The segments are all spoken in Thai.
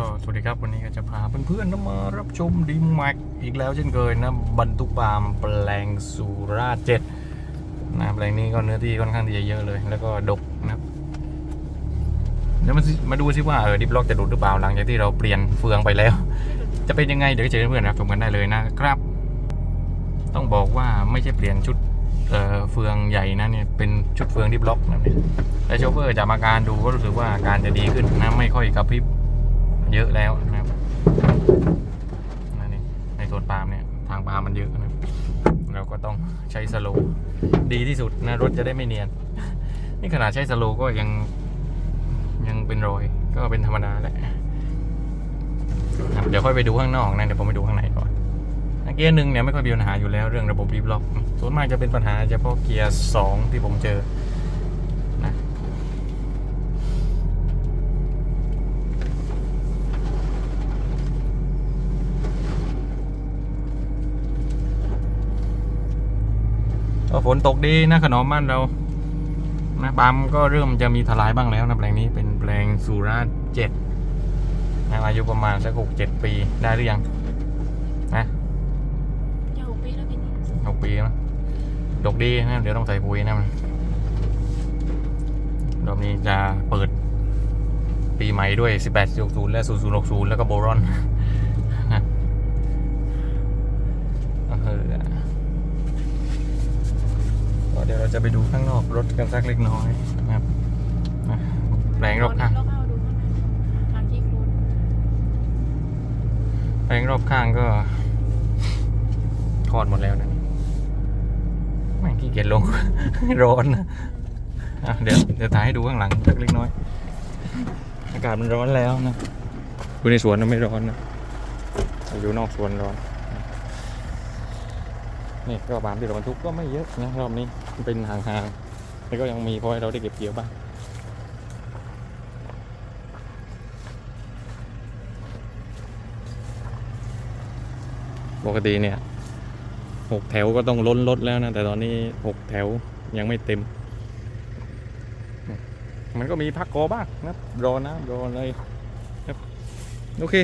ก็สวัสดีครับวันนี้ก็จะพาเพื่อนๆนมารับชมดีแม็กอีกแล้วเช่นเคยนะบรรทุกปาล์มแปลงสุราเจ็ดนะแปลงนี้ก็เนื้อที่ค่อนข้างที่จะเยอะเลย แล้วก็ดกนะครับเดี๋ยวมามาดูซิว่าเออดิฟล็อกจะหลุดหรือเปล่าหลังจากที่เราเปลี่ยนเฟืองไปแล้ว จะเป็นยังไงเดี๋ยวเจอเพื่อนๆรับชมกันได้เลยนะครับ ต้องบอกว่าไม่ใช่เปลี่ยนชุดเออเฟืองใหญ่นะเนี่ยเป็นชุดเฟืองดิฟล็อกนะเนี่ยแต่โชเฟอร์จากอาการดูก็รู้สึกว่าการจะดีขึ้นนะไม่ค่อยกระพริบ เยอะแล้วนะครับนั่นนี่ในสวนปาล์มเนี่ยทางปาล์มมันเยอะนะเราก็ต้องใช้สโลว์ดีที่สุดนะรถจะได้ไม่เนียน นี่ขนาดใช้สโลว์ก็ยังยังเป็นรอยก็เป็นธรรมดาแหละเดี๋ยวค่อยไปดูข้างนอกนะเดี๋ยวผมไปดูข้างในก่อนนะเกียร์หนึ่งเนี่ยไม่ค่อยมีปัญหาอยู่แล้วเรื่องระบบรีบล็อกส่วนมากจะเป็นปัญหาเฉพาะเกียร์สองที่ผมเจอ ก็ฝนตกดีนะขนมบ้านเรานะปั๊มก็เริ่มจะมีทลายบ้างแล้วนะแปลงนี้เป็นแปลงสุราษฎร์เจ็ดนะอายุประมาณสักหกเจ็ดปีได้หรือยังนะจะหกปีแล้วปีนี้หกปีนะดกดีนะเดี๋ยวต้องใส่ปุ๋ยนะมันรอบนี้จะเปิดปีใหม่ด้วย 1860 และ 0060 แล้วก็โบรอนนะเออก็เดี๋ยวเราจะไปดูข้างนอกรถกันสักเล็กน้อยนะครับแปลงรอบข้างลองเข้าดูข้างในทางที่โคลแปลงรอบข้างก็ทอดหมดแล้วนะนี่ไม่งขี้เกียจลง ร้อนนะเดี๋ยวเดี๋ยวถ่ายให้ดูข้างหลังสักเล็กน้อย อากาศมันร้อนแล้วนะอยู่ในสวนนไม่ร้อนนะอยู่นอกสวนร้อน นี่ก็บามที่เราบรรทุกก็ไม่เยอะนะรอบนี้เป็นห่างๆแต่ก็ยังมีพอให้เราได้เก็บเกี่ยวบ้างปกติเนี่ยหกแถวก็ต้องล้นรถแล้วนะ แต่ตอนนี้หกแถวยังไม่เต็ม มันก็มีพักกอบ้างนะรอนะรออะไรครับโอเค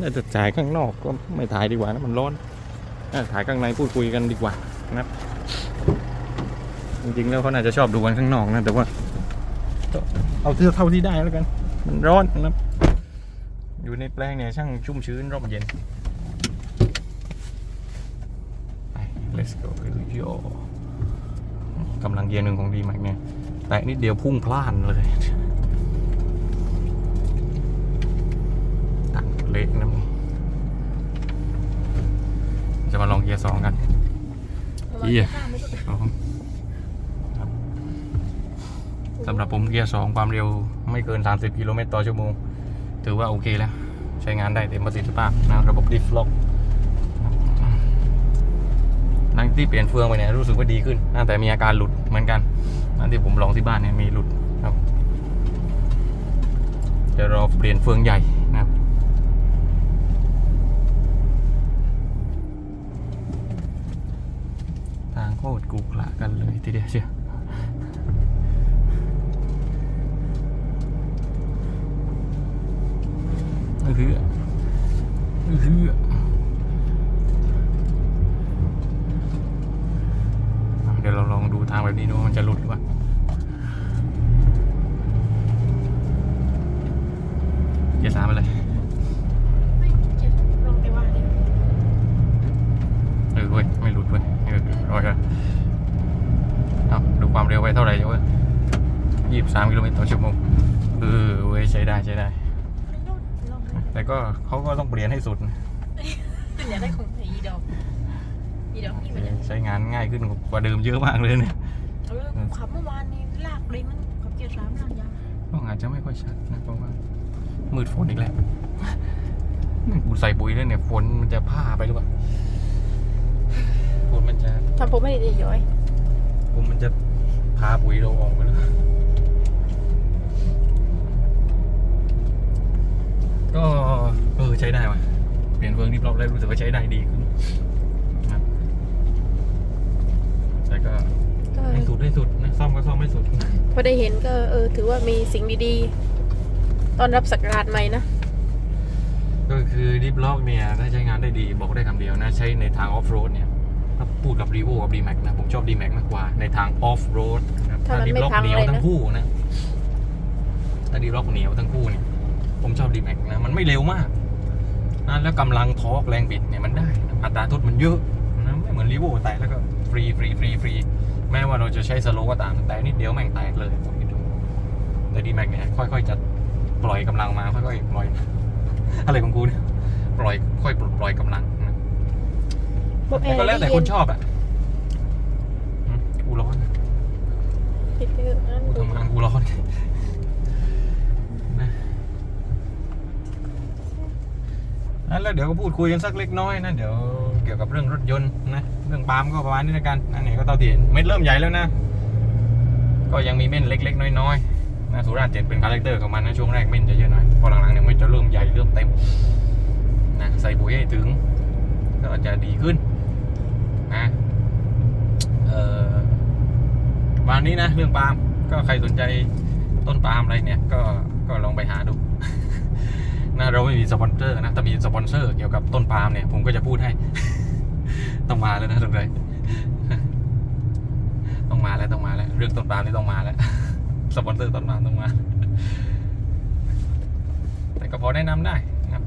น่าจะถ่ายข้างนอกก็ไม่ถ่ายดีกว่านะมันร้อน ถ่ายข้างในพูดคุยกันดีกว่านะครับจริงๆแล้วเขาน่าจะชอบดูกันข้างนอกนะแต่ว่าก็เอาเท่าเท่าที่ได้แล้วกัน มันร้อนนะครับ อยู่ในแปลงเนี่ยช่างชุ่มชื้นร่มเย็นไป let's go ไปดูโยกำลังเกียร์หนึ่งของดีแม็กเนี่ยแตะนิดเดียวพุ่งพล่านเลยตัดเล็กนะมึง จะมาลองเกียร์สองกันระวังเหี้ยข้ามไม่ถูกครับสำหรับผมเกียร์สองความเร็วไม่เกิน 30 กิโลเมตรต่อชั่วโมง ถือว่าโอเคแล้ว ใช้งานได้เต็มประสิทธิภาพนะระบบดิฟล็อกหลังที่เปลี่ยนเฟืองไปเนี่ยรู้สึกว่าดีขึ้นนะแต่มีอาการหลุดเหมือนกันนั่นที่ผมลองที่บ้านเนี่ยมีหลุดครับเดี๋ยวเราเปลี่ยนเฟืองใหญ่นะครับ ทางโค ตรกูกละกันเลยทีเดียวเชียวเออคือเออคือเดี๋ยวเราลองดูทางแบบนี้ดูว่ามันจะหลุดหรือเปล่าเกียร์สามไปเลย ไม่เจ็บลองไปว่าดิ เออเว้ยไม่หลุดเว้ยเออร้อยแล้วเอาดูความเร็วไปเท่าไหร่เจ้าเว้ยยี่สิบสามกิโลเม ตรต่อชั่วโมงเออเว้ยใช้ได้ใช้ได้ไม่รู้ลองดูแต่ก็เขาก็ต้องเปลี่ยนให้สุดนะอยากได้ของไอ้อีดอกอีดอกนี่มันจะใช้งานง่ายขึ้นกว่าเดิมเยอะมากเลยเนี่ยเออกูขับเมื่อวานนี่ลากเลยมันขับเกียร์สามลากยาวต้องอาจจะไม่ค่อยชัดนะเพราะว่ามืดฝนอีกแล้วกูใส่ปุ๋ยแล้วเนี่ยฝนมันจะผ้าไปหรือเปล่าฝนมันจะทำผมไม่ได้ย้อยผมมันจะพาปุ๋ยเราออกไปเลย ก็เออใช้ได้ว่ะเปลี่ยนเฟืองที่รอบแรกรู้สึกว่าใช้ได้ดีขึ้นนะครับแต่ก็ก็ให้สุดให้สุดนะซ่อมก็ซ่อมให้สุด พอได้เห็นก็เออถือว่ามีสิ่งดีๆ ตอนรับสักราชใหม่นะ ก็คือดิฟล็อกเนี่ย ถ้าใช้งานได้ดีบอกได้คำเดียวนะ ใช้ในทางออฟโรดเนี่ยถ้าพูดกับรีโวกับ d m a x นะ ผมชอบ d m a x มากกว่า ในทางออฟโรดนะครับถ้ามันดิฟล็อกไม่พังเหนียวเลยนะทั้งคู่นะ ถ้าดิฟล็อกเหนียวทั้งคู่เนี่ย ผมชอบ d m a x นะมันไม่เร็วมากนะแล้วกำลังทอร์กแรงบิดเนี่ยมันได้นะอัตราทดมันเยอะนะไม่เหมือนรีโวแตกแล้วก็ฟรีฟรีฟรีฟรีแม้ว่าเราจะใช้สโลว์ก็ตามแต่นิดเดียวแม่งแตกเลยผมคิดดูแต่ d m a x เนี่ยค่อยๆจะปล่อยกำลังมาค่อยๆปล่อย อะไรของกูเนี่ยปล่อยค่อยปลดปล่อยกำลังนะพวกแอแต่ร์ก็แล้วแต่คนชอบอะอืมกูร้อนปิดไปเถอะนั่นกูดูทำงานกูร้อนนะ นั่นแล้วเดี๋ยวก็พูดคุยกันสักเล็กน้อยนะเดี๋ยวเกี่ยวกับเรื่องรถยนต์นะเรื่องปาล์มก็ประมาณนี้ละกันนั่นเนี่ยก็เตาตีนเม็ดเริ่มใหญ่แล้วนะ ก็ยังมีเม่นเล็ก ๆ น้อยๆนะสุราษฎร์เจ็ดเป็นคาแรคเตอร์ของมันนะช่วงแรกเม่นจะเยอะหน่อยพอหลังๆเนี่ยเมันจะเริ่มใหญ่เริ่มเต็มนะใส่ปุ๋ยให้ถึง ก็จะดีขึ้นนะเอ่อวันนี้นะเรื่องปาล์มก็ใครสนใจต้นปาล์มอะไรเนี่ยก็ก็ลองไปหาดู นะเราไม่มีสปอนเซอร์นะถ้ามีสปอนเซอร์เกี่ยวกับต้นปาล์มเนี่ยผมก็จะพูดให้ ต้องมาแล้วนะทุกท่านต้องมาแล้วต้องมาแล้วเรื่องต้นปาล์มนี่ต้องมาแล้วสปอนเซอร์ต้นปาล์มต้องมา แต่ก็พอแนะนำได้นะครับ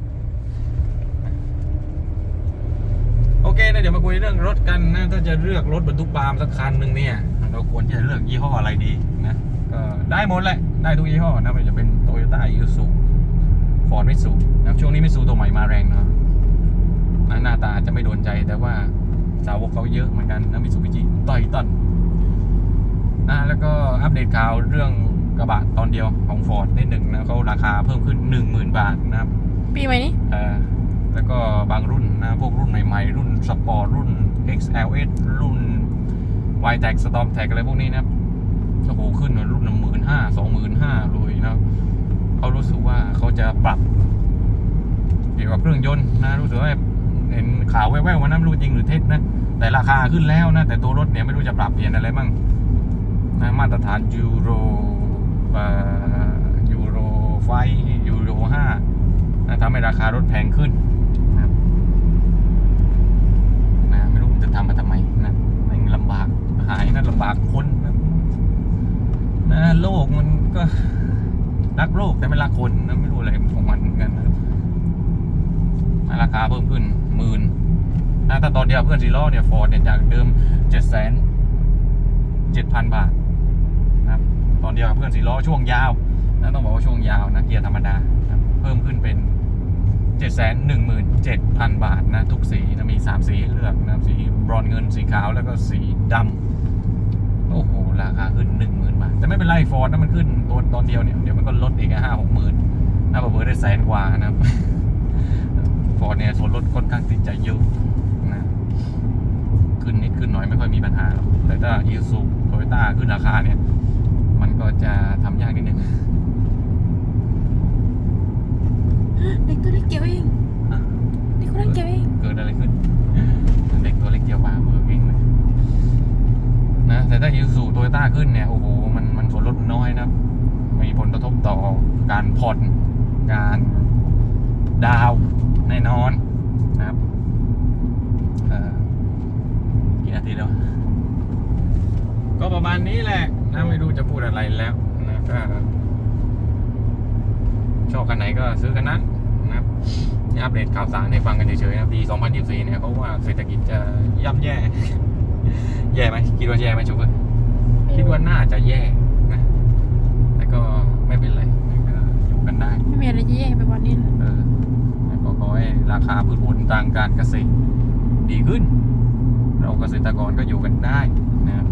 โอเคนะเดี๋ยวมาคุยเรื่องรถกันนะถ้าจะเลือกรถบรรทุกปาล์มสักคันหนึ่งเนี่ย เราควรจะเลือกยี่ห้ออะไรดีนะก็ได้หมดแหละได้ทุกยี่ห้อนะไม่ว่าจะเป็นโตโยต้ายูซู ฟอร์ดมิสูนะครับช่วงนี้มิสูตัวใหม่มาแรงเนาะนะหน้าตาอาจจะไม่โดนใจแต่ว่าสาวกเขาเยอะเหมือนกันนะมิสูบิจิต่อยตันนะแล้วก็อัปเดตข่าวเรื่องกระบะตอนเดียวของฟอร์ดนิดหนึ่งนะเขาราคาเพิ่มขึ้น 10,000 บาทนะครับ ปีใหม่นี้เอ่อแล้วก็บางรุ่นนะพวกรุ่นใหม่ๆ รุ่นสปอร์ตรุ่น XLS รุ่น y t e c Storm t e c อะไรพวกนี้นะโอ้โหขึ้นมารุ่นหมื่นห้าสองหมื่นห้าเลยนะ เขารู้สึกว่าเขาจะปรับเกี่ยวกับเครื่องยนต์นะรู้สึกว่าเห็นข่าวแว่วๆว่านั้นไม่รู้จริงหรือเท็จนะแต่ราคาขึ้นแล้วนะแต่ตัวรถเนี่ยไม่รู้จะปรับเปลี่ยนอะไรบ้างนะมาตรฐานยูโรยูโรไฟยูโรห้านะทำให้ราคารถแพงขึ้นนะนะไม่รู้จะทำมาทำไมนะมันลำบากหายนะลำบากคนนะนะโลกมันก็ รักโลกแต่ไม่รักคนนะไม่รู้อะไรของมันเหมือนกันนะราคาเพิ่มขึ้นหมื่นนะถ้าตอนเดียวเพื่อนซีล้อเนี่ยฟอร์ดเนี่ยจากเดิมเจ็ดแสนเจ็ดพันบาทนะครับตอนเดียวเพื่อนสีล้อช่วงยาวนะต้องบอกว่าช่วงยาวนะเกียร์ธรรมดานะเพิ่มขึ้นเป็น7 1 7 0 0 0บาทนะทุกสีนะมีสีให้เลือกนะสีบรอนเงินสีขาวแล้วก็สีดำโอ้โห ราคาขึ้นหนึ่งหมื่นบาท แต่ไม่เป็นไรฟอร์ดนะมันขึ้นตัวตอนเดียวเนี่ย เดี๋ยวมันก็ลดอีกห้าหกหมื่นนะเผื่อได้แสนกว่านะครับฟอร์ดเนี่ยส่วนลดค่อนข้างติดใจเยอะนะขึ้นนิดขึ้นหน่อยไม่ค่อยมีปัญหาหรอกแต่ถ้าอีซูโตโยต้าขึ้นราคาเนี่ย มันก็จะทำยากนิดนึง เด็กตัวเล็กเกี่ยวเอง อะ เด็กคนนั้นเกี่ยวเอง เกิดอะไรขึ้น เด็กตัวเล็กเกี่ยวปลาเมือเองเลยนะ แต่ ถ้ายูสูโตโยต้าขึ้นเนี่ยโอ้โหมันมันส่วนลดน้อยนะครับมีผลกระทบต่อการผ่อนการดาวแน่นอนนะครับกี่นาทีแล้ว ก็ประมาณนี้แหละนะไม่รู้จะพูดอะไรแล้วนะก็ชอบกันไหนก็ซื้อกันนั้นนะครับนี่อัปเดตข่าวสารให้ฟังกันเฉยๆนะปี 2024 เนี่ยเขาว่าเศรษฐกิจจะย่ำแย่ แย่ไหมคิดว่าแย่ไหมชุกร์คิดว่าน่าจะแย่นะแต่ก็ไม่เป็นไรก็อยู่กันได้ไม่มีอะไรจะแย่ไปกว่านี้เลยเออแล้วก็ขอให้ราคาพืชผลทางการเกษตรดีขึ้น เราเกษตรกรก็อยู่กันได้นะครับ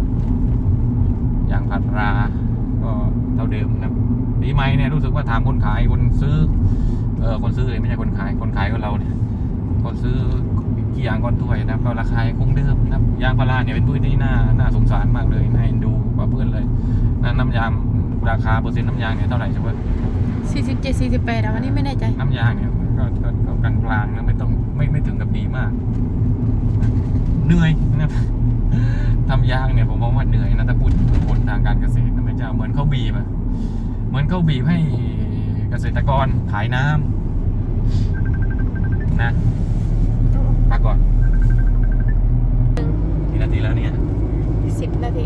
อย่างผัดราก็เท่าเดิมนะครับปีใหม่เนี่ยรู้สึกว่าถามคนขายคนซื้อเออคนซื้อเลยไม่ใช่คนขายคนขายก็เราเนี่ยคนซื้อ กี่ยางก้อนถ้วยนะครับก็ราคาคงเดิมนะครับยางพาราเนี่ยเป็นพืชที่น่าน่าสงสารมากเลยน่าเอ็นดูกว่าเพื่อนเลยนะน้ำยางราคาเปอร์เซ็นต์น้ำยางเนี่ยเท่าไหร่ใช่ไหมสี่สิบเจ็ดสี่สิบแปดอะวันนี้ไม่แน่ใจ น้ำยางเนี่ยก็ก็ก็กลางๆนะไม่ต้องไม่ไม่ถึงกับดีมาก เหนื่อยนะครับทำยางเนี่ยผมมองว่าเหนื่อยนะถ้าพูดถึงผลทางการเกษตรนะไม่เจ้าเหมือนเขาบีบอะเหมือนเขาบีบให้เกษตรกรขายน้ำนะ พักก่อนกี่นาทีแล้วเนี่ยสิบนาที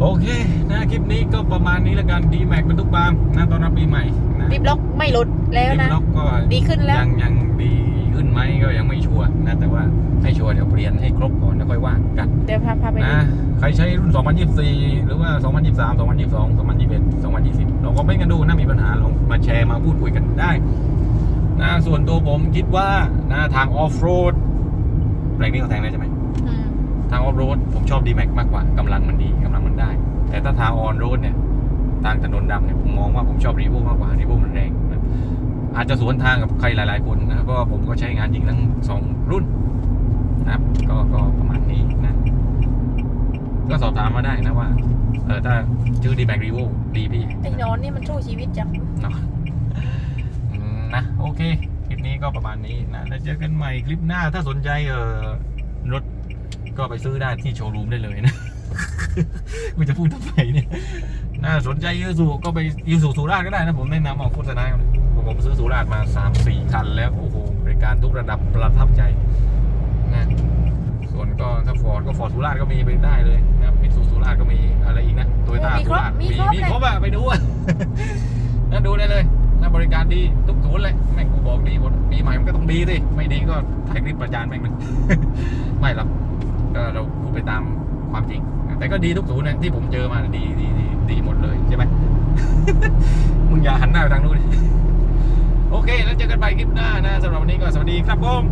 โอเคนะคลิปนี้ก็ประมาณนี้แล้วกันดีแม็กเป็นทุกบามนะตอนรับปีใหม่นะรีบล็อกไม่ลดแล้วลินะล็อกก็ดีขึ้นแล้วยังยังดีขึ้นไหมก็ยังไม่ชัวร์นะแต่ว่าให้ชัวร์เดี๋ยวเปลี่ยนให้ครบก่อนแล้วค่อยว่ากันเดี๋ยวพาพาไปดูนะใครใช้รุ่น 2024 หรือว่า 2023 2022 2021 2020 ลองคอมเมนต์กันดูนะมีปัญหาลองมาแชร์มาพูดคุยกันได้ นะส่วนตัวผมคิดว่านะทางออฟโรดแรงนี้เขาแทงได้ใช่ไหมอืมทางออฟโรดผมชอบ D-Max มากกว่ากำลังมันดีกำลังมันได้ แต่ถ้าทางออนโรดเนี่ยทางถนนดำเนี่ยผมมองว่าผมชอบรีโวมากกว่ารีโวมันแรงนะอาจจะสวนทางกับใครหลาย ๆ คนนะเพราะว่าผมก็ใช้งานยิงทั้งสองรุ่นนะครับก็ก็ประมาณนี้นะก็สอบถามมาได้นะว่าเออถ้าชื่อ D-Max Revo ดีพี่ไอ้นอนนี่มันสู้ชีวิตจังเนาะอืม นะ โอเค คลิปนี้ก็ประมาณนี้นะแล้วเจอกันใหม่คลิปหน้าถ้าสนใจเออรถก็ไปซื้อได้ที่โชว์รูมได้เลยนะกูจะพูดทำไมเนี่ยน่าสนใจยูซูก็ไปยูซูสุราษฎร์ก็ได้นะ ผมแนะนำเอาโฆษณาเลยผมผมซื้อสุราษฎร์มา 3 4 คันแล้ว โอ้โหบริการทุกระดับประทับใจนะส่วนก็ถ้าฟอร์ดก็ฟอร์ดสุราษฎร์ก็มีไปได้เลยนะครับมิตซูสุราษฎร์ก็มีอะไรอีกนะโตโยต้ามีสุครบราษฎร์มีมีครบมีเลยครบอะไปดูอะนะดูได้เลยนะบริการ ดีทุกศูนย์เลยแม่งกูบอกดีหมดปีใหม่มันก็ต้องดีสิไม่ดีก็ถ่ายคลิปประจานแม่งเลยไม่หรอกก็เราพูดไปตามความจริง แต่ก็ดีทุกศูนย์นะที่ผมเจอมาดีดีดีดีหมดเลยใช่ไหมมึงอย่าหันหน้าไปทางนู้นโอเค แล้วเจอกันใหม่คลิปหน้านะสำหรับวันนี้ก็สวัสดีครับผม